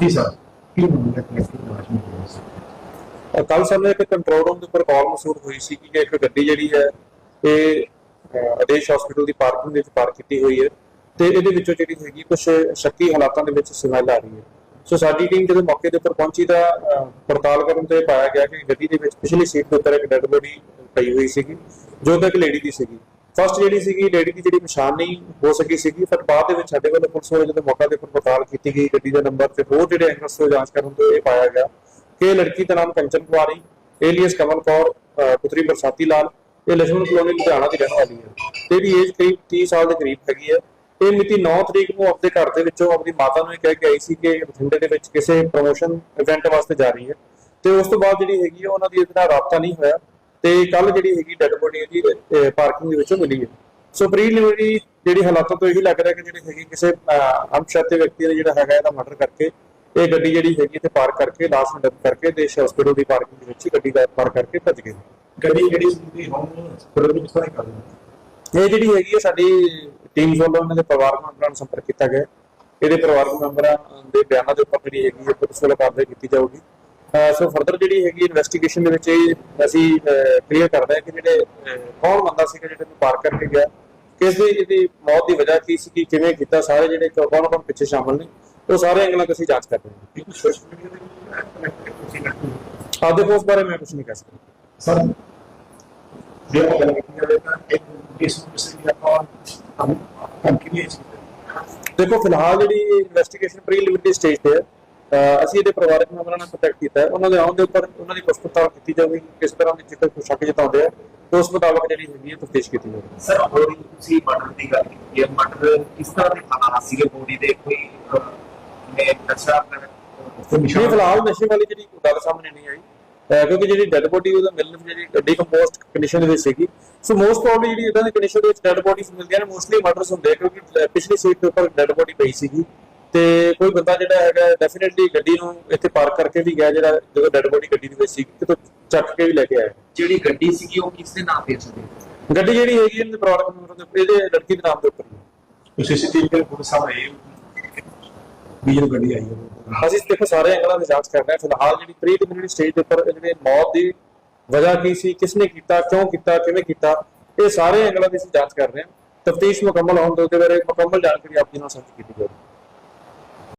ਜੀ ਸਰ ਕੀ ਮਾਮਲਾ ਕੇਸ ਦੀ ਜਾਂਚ ਹੋ ਰਹੀ ਹੈ ਕੱਲ ਸਾਨੂੰ ਇੱਕ ਕੰਟਰੋਲ ਰੂਮ ਦੇ ਉੱਪਰ ਕਾਲ ਮਸੂਦ ਹੋਈ ਸੀ ਕਿ ਇੱਕ ਗੱਡੀ ਜਿਹੜੀ ਹੈ ਇਹ ਅਹ, ਹਸਪੀਟਲ ਦੀ ਪਾਰਕਿੰਗ ਦੇ ਵਿੱਚ ਪਾਰਕ ਕੀਤੀ ਹੋਈ ਹੈ ਤੇ ਇਹਦੇ ਵਿੱਚੋਂ ਜਿਹੜੀ ਹੈਗੀ ਕੁਝ ਸ਼ੱਕੀ ਹਾਲਾਤਾਂ ਦੇ ਵਿੱਚ ਸਮੈਲ ਆ ਰਹੀ ਹੈ। ਸੋ ਸਾਡੀ ਟੀਮ ਜਦੋਂ ਮੌਕੇ ਦੇ ਉੱਪਰ ਪਹੁੰਚੀ ਤਾਂ ਪੜਤਾਲ ਕਰਨ ਤੇ ਪਾਇਆ ਗਿਆ ਕਿ ਗੱਡੀ ਦੇ ਵਿੱਚ ਪਿਛਲੀ ਸੀਟ ਦੇ ਉੱਤੇ ਇੱਕ ਡੈਡ ਬੋਡੀ ਪਈ ਹੋਈ ਸੀਗੀ ਜੋ ਕਿ ਇੱਕ ਲੇਡੀ ਦੀ ਸੀਗੀ। ਫਸਟ ਜਿਹੜੀ ਸੀਗੀ ਲੇਡੀ ਦੀ ਜਿਹੜੀ ਪਛਾਣ ਨਹੀਂ ਹੋ ਸਕੀ ਸੀਗੀ ਪਰ ਬਾਅਦ ਦੇ ਵਿੱਚ ਸਾਡੇ ਵੱਲੋਂ ਪੁਲਿਸ ਵੱਲੋਂ ਜਦੋਂ ਮੌਕਾ ਦੇ ਉੱਪਰ ਪੜਤਾਲ ਕੀਤੀ ਗਈ, ਗੱਡੀ ਦਾ ਨੰਬਰ ਤੇ ਹੋਰ ਜਿਹੜੇ ਐਂਗਲਸ ਤੋਂ ਜਾਂਚ ਕਰਨ ਤੋਂ ਇਹ ਪਾਇਆ ਗਿਆ ਕਿ ਇਹ ਲੜਕੀ ਦਾ ਨਾਮ ਕੰਚਨ ਕੁਮਾਰੀ ਏਲੀਅਸ ਕਮਲ ਕੌਰ, ਅਹ ਪੁੱਤਰੀ ਬਰਸਾਤੀ ਲਾਲ, ਇਹ ਲక్ష్ਮਣ ਕਲੋਨੀ ਲੁਧਿਆਣਾ ਦੀ ਰਹਿਣ ਵਾਲੀ ਹੈ। ਤੇ ਇਹਦੀ ਏਜ ਕਰੀਬ 30 ਸਾਲ ਦੇ ਕਰੀਬ ਹੈਗੀ ਹੈ। ਇਹ ਮਿਤੀ 9 ਤਰੀਕ ਨੂੰ ਆਪਣੇ ਘਰ ਦੇ ਵਿੱਚੋਂ ਆਪਣੀ ਮਾਤਾ ਨੂੰ ਇਹ ਕਹਿ ਕੇ ਆਈ ਸੀ ਕਿ ਬਠਿੰਡੇ ਦੇ ਵਿੱਚ ਕਿਸੇ ਪ੍ਰੋਮੋਸ਼ਨ ਇਵੈਂਟ ਵਾਸਤੇ ਜਾ ਰਹੀ ਹੈ। ਤੇ ਉਸ ਤੋਂ ਬਾਅਦ ਜਿਹੜੀ ਹੈਗੀ ਹੈ, ਉਹਨਾਂ ਦੀ ਇਹਦੇ ਨਾਲ ਰਾਬਤਾ ਨਹੀਂ ਹੋਇਆ। ਤੇ ਕੱਲ ਜਿਹੜੀ ਹੈਗੀ ਡੈਡ ਬੋਡੀ ਇਹਦੀ ਪਾਰਕਿੰਗ ਦੇ ਵਿੱਚੋਂ ਮਿਲੀ ਹੈ। ਸੋ ਪ੍ਰੀਲਿਮਿਨਰੀ ਜਿਹੜੀ ਹਾਲਾਤਾਂ ਤੋਂ ਇਹੀ ਲੱਗ ਰਿਹਾ ਕਿ ਜਿਹੜੀ ਹੈਗੀ ਕਿਸੇ ਅਣਪਛਾਤੇ ਵਿਅਕਤੀ ਨੇ ਜਿਹੜਾ ਹੈਗਾ ਇਹਦਾ ਮਰਡਰ ਕਰਕੇ ਇਹ ਗੱਡੀ ਜਿਹੜੀ ਹੈਗੀ ਤੇ ਪਾਰਕ ਕਰਕੇ ਲਾਸ਼ ਨੂੰ ਡੰਪ ਕਰਕੇ ਦੇਸ਼ ਹਸਪੀਟਲ ਦੀ ਪਾਰਕਿੰਗ ਦੇ ਵਿੱਚ ਗੱਡੀ ਦਾ ਪਾਰਕ ਕਰਕੇ ਭੱਜ ਗਏ। ਗੱਡੀ ਜਿਹੜੀ ਸੀ ਹੋਮ ਹਸਪੀਟਲ ਵਿੱਚ ਕਿਸ ਕਰ ਇਹ ਜਿਹੜੀ ਹੈਗੀ ਹੈ ਸਾਡੀ ਟੀਮ ਵੱਲੋਂ ਉਹਨਾਂ ਦੇ ਪਰਿਵਾਰਕ ਮੈਂਬਰਾਂ ਨਾਲ ਸੰਪਰਕ ਕੀਤਾ ਗਿਆ। ਇਹਦੇ ਪਰਿਵਾਰਕ ਮੈਂਬਰਾਂ ਦੇ ਬਿਆਨਾਂ ਦੇ ਉੱਪਰ ਜਿਹੜੀ ਹੈਗੀ ਹੈ ਪੁਲਿਸ ਵੱਲੋਂ ਕਾਰਵਾਈ ਕੀਤੀ ਜਾਊਗੀ। ਸੋ ਫਰਦਰ ਜਿਹੜੀ ਹੈਗੀ ਇਨਵੈਸਟੀਗੇਸ਼ਨ ਦੇ ਵਿੱਚ ਇਹ ਅਸੀਂ ਕਲੀਅਰ ਕਰਦੇ ਹਾਂ ਕਿ ਜਿਹੜੇ ਕੌਣ ਬੰਦਾ ਸੀਗਾ ਜਿਹੜੇ ਨੂੰ ਪਾਰ ਕਰਕੇ ਗਿਆ ਕਿਸ ਦੀ ਇਹਦੀ ਮੌਤ ਦੀ ਵਜ੍ਹਾ ਕੀ ਸੀ ਕਿ ਕਿਵੇਂ ਕੀਤਾ ਸਾਰੇ ਜਿਹੜੇ ਕੌਣ ਕੌਣ ਪਿੱਛੇ ਸ਼ਾਮਲ ਨੇ ਉਹ ਸਾਰੇ ਐਂਗਲਾਂ ਤੋਂ ਅਸੀਂ ਜਾਂਚ ਕਰ ਰਹੇ ਹਾਂ। ਸੋਸ਼ਲ ਮੀਡੀਆ ਆਦੇ ਬਾਰੇ ਮੈਂ ਕੁਝ ਨਹੀਂ ਕਹਿ ਸਕਦਾ। ਸਰ ਜੇ ਆਪਾਂ ਗੱਲ ਕੀਤੀ ਜਾਵੇ ਇਸ ਕਿਸੇ ਦੀ ਆਪਾਂ ਦੇਖੋ ਫਿਲਹਾਲ ਜਿਹੜੀ ਇਨਵੈਸਟੀਗੇਸ਼ਨ ਪ੍ਰੀਲਿਮਿਨਰੀ ਸਟੇਜ ਤੇ ਹੈ ਅਸੀਂ ਇਹਦੇ ਪਰਿਵਾਰਕ ਮੈਂਬਰਾਂ ਨਾਲ ਕੰਟੈਕਟ ਕੀਤਾ ਹੈ। ਉਹਨਾਂ ਦੇ ਆਉਣ ਦੇ ਉੱਪਰ ਉਹਨਾਂ ਦੀ ਪੁੱਛ ਪੜਤਾਲ ਕੀਤੀ ਜਾਵੇਗੀ ਕਿਸ ਤਰ੍ਹਾਂ ਦੀ ਜੇਕਰ ਕੋਈ ਸ਼ੱਕ ਜਤਾਉਂਦੇ ਆ ਤਾਂ ਉਸ ਮੁਤਾਬਕ ਜਿਹੜੀ ਹੈਗੀ ਹੈ ਤਫਤੀਸ਼ ਕੀਤੀ ਜਾਵੇਗੀ ਸਰ ਹੋਰ ਤੁਸੀਂ ਮਟਰ ਦੀ ਗੱਲ ਕੀਤੀ ਹੈ। ਮਟਰ ਕਿਸ ਤਰ੍ਹਾਂ ਦੇ ਹਾਲਾਤ ਸੀਗੇ ਬੋਡੀ ਦੇ ਕੋਈ ਨੇ ਨਸ਼ਾ ਕਰ ਤੇ ਇਹ ਨਿਸ਼ਾਨ ਫਿਲਹਾਲ ਨਸ਼ੇ ਵਾਲੀ ਜਿਹੜੀ ਗੱਲ ਸਾਹਮਣੇ ਨਹੀਂ ਆਈ। ਕਿਉਂਕਿ ਜਿਹੜੀ ਡੈੱਡ ਬੋਡੀ ਉਹਦਾ ਮਿਲਣ ਜਿਹੜੀ ਡੀਕੰਪੋਸਟ ਕੰਡੀਸ਼ਨ ਦੇ ਵਿੱਚ ਸੀਗੀ। ਸੋ ਮੋਸਟ ਪ੍ਰੋਬਬਲੀ ਜਿਹੜੀ ਇਦਾਂ ਦੀ ਕੰਡੀਸ਼ਨ ਦੇ ਵਿੱਚ ਡੈੱਡ ਬੋਡੀਜ਼ ਮਿਲਦੀਆਂ ਨੇ ਮੋਸਟਲੀ ਮਰਡਰਸ ਹੁੰਦੇ ਕਿਉਂਕਿ ਪਿਛਲੀ ਸੀਟ ਦੇ ਉੱਪਰ ਡੈੱਡ ਬੋਡੀ ਪਈ ਸੀਗੀ। ਤੇ ਕੋਈ ਬੰਦਾ ਜਿਹੜਾ ਹੈਗਾ ਡੈਫੀਨਿਟਲੀ ਗੱਡੀ ਨੂੰ ਇੱਥੇ ਪਾਰਕ ਕਰਕੇ ਵੀ ਗਿਆ ਜਿਹੜਾ ਜਦੋਂ ਡੈੱਡ ਬੋਡੀ ਗੱਡੀ ਦੇ ਵਿੱਚ ਸੀ ਕਿਤੋਂ ਚੱਕ ਕੇ ਵੀ ਲੈ ਕੇ ਆਇਆ। ਜਿਹੜੀ ਗੱਡੀ ਸੀਗੀ ਉਹ ਕਿਸ ਦੇ ਨਾਮ ਤੇ ਸੀ? ਗੱਡੀ ਜਿਹੜੀ ਹੈਗੀ ਇਹਨਾਂ ਦੇ ਪਰਿਵਾਰਕ ਮੈਂਬਰਾਂ ਦੇ ਉੱਪਰ, ਇਹਦੇ ਲੜਕੀ ਦੇ ਨਾਮ ਦੇ ਉੱਪਰ। ਹੀ ਹੈ। ਸੀਸੀਟੀਵੀ ਦੇ ਪੂਰੇ ਸਾਹਮਣੇ ਵੀ ਜੋ ਗੱਡੀ ਆਈ ਹੈ। ਅਸੀਂ ਦੇਖੋ ਸਾਰੇ ਐਂਗਲਾਂ ਦੀ ਜਾਂਚ ਕਰ ਰਹੇ ਹਾਂ। ਫਿਲਹਾਲ ਜਿਹੜੀ ਪ੍ਰੀਲਿਮਿਨਰੀ ਸਟੇਜ ਦੇ ਉੱਪਰ ਜਿਹੜੇ ਮੌਤ ਦੀ ਵਜ੍ਹਾ ਕੀ ਸੀ ਕਿਸਨੇ ਕੀਤਾ ਕਿਉਂ ਕੀਤਾ ਕਿਵੇਂ ਕੀਤਾ ਇਹ ਸਾਰੇ ਐਂਗਲਾਂ ਦੀ ਅਸੀਂ ਜਾਂਚ ਕਰ ਰਹੇ ਹਾਂ। ਤਫਤੀਸ਼ ਮੁਕੰਮਲ ਹੋਣ ਤੋਂ ਉਹਦੇ ਬਾਰੇ ਮੁਕੰਮਲ ਜਾਣਕਾਰੀ ਆਪ ਜੀ ਨਾਲ ਸਾਂਝੀ ਕੀਤੀ ਜਾਵੇਗੀ